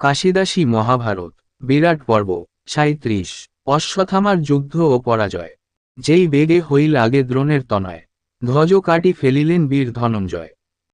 কাশিদাসী মহাভারত, বিরাট পর্ব সাঁত্রিশ অশ্বথামার যুদ্ধ ও পরাজয়। যেই বেগে হইল আগে দ্রোণের তনয়, ধ্বজ কাটি ফেলিলেন বীর ধনঞ্জয়।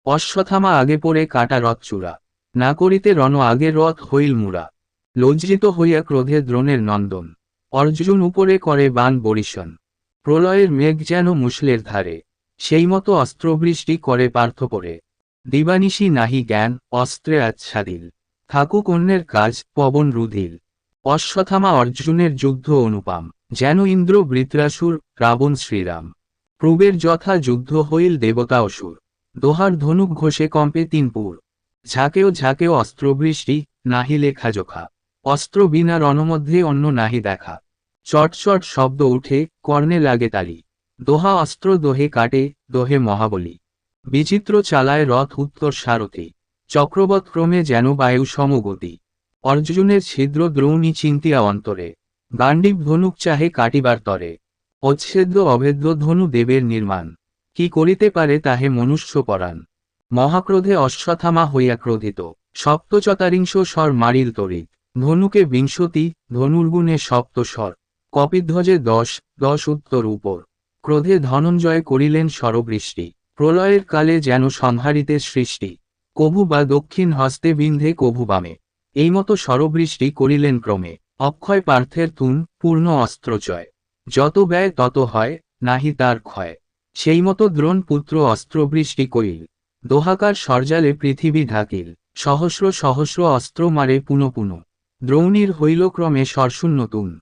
অশ্বথামা আগে পড়ে কাটা রথ চূড়া না করিতে রণ আগে রথ হইল মুরা লজ্জিত হইয়া ক্রোধে দ্রোণের নন্দন, অর্জুন উপরে করে বান বরিশন। প্রলয়ের মেঘ যেন মুসলের ধারে, সেই মতো অস্ত্রবৃষ্টি করে পার্থ পরে। দিবানিশি নাহি জ্ঞান, অস্ত্রে আচ্ছাদিল। থাকুক অন্যের কাজ, পবন রুধির। অশ্বথামা অর্জুনের যুদ্ধ অনুপাম। যেন ইন্দ্র বৃত্রাসুর, রাবণ শ্রীরাম। প্রবের যথা যুদ্ধ হইল দেবতা অসুর। দোহার ধনুক ঘোষে কম্পে তিনপুর ঝাঁকেও ঝাঁকেও অস্ত্রবৃষ্টি, নাহি লেখা জোখা অস্ত্র বিনা রণমধ্যে অন্য নাহি দেখা। চট চট শব্দ উঠে, কর্ণে লাগে তালি। দোহা অস্ত্র দোহে কাটে, দোহে মহাবলী। বিচিত্র চালায় রথ উত্তর সারথি। চক্রবৎ ক্রমে যেন বায়ু সমগতি। অর্জুনের ছিদ্র দ্রৌণী চিন্তিয়া অন্তরে। গান্ডীব ধনুক চাহে কাটিবার তরে। অচ্ছেদ্য অভেদ্য ধনু দেবের নির্মাণ। কি করিতে পারে তাহে মনুষ্য পরাণ। মহাক্রোধে অশ্বথামা হইয়া ক্রোধিত। সপ্তচতারিংশ স্বর মারিল তরিত। ধনুকে বিংশতি, ধনুর্গুণে সপ্ত স্বর। কপিধ্বজে দশ দশ উত্তর উপর। ক্রোধে ধনঞ্জয় করিলেন স্বরবৃষ্টি প্রলয়ের কালে যেন সংহারিতে সৃষ্টি। কভু বা দক্ষিণ হস্তে বিন্ধে কভু বামে। এই মতো স্বরবৃষ্টি করিলেন ক্রমে। অক্ষয় পার্থের তুন পূর্ণ অস্ত্রচয় যত ব্যয় তত হয়, নাহি তার ক্ষয়। সেই মতো দ্রোণ পুত্র অস্ত্রবৃষ্টি করিল। দোহাকার সরজালে পৃথিবী ঢাকিল। সহস্র সহস্র অস্ত্র মারে পুনঃ পুনঃ। দ্রৌণীর হইল ক্রমে সরশূন্য তুন।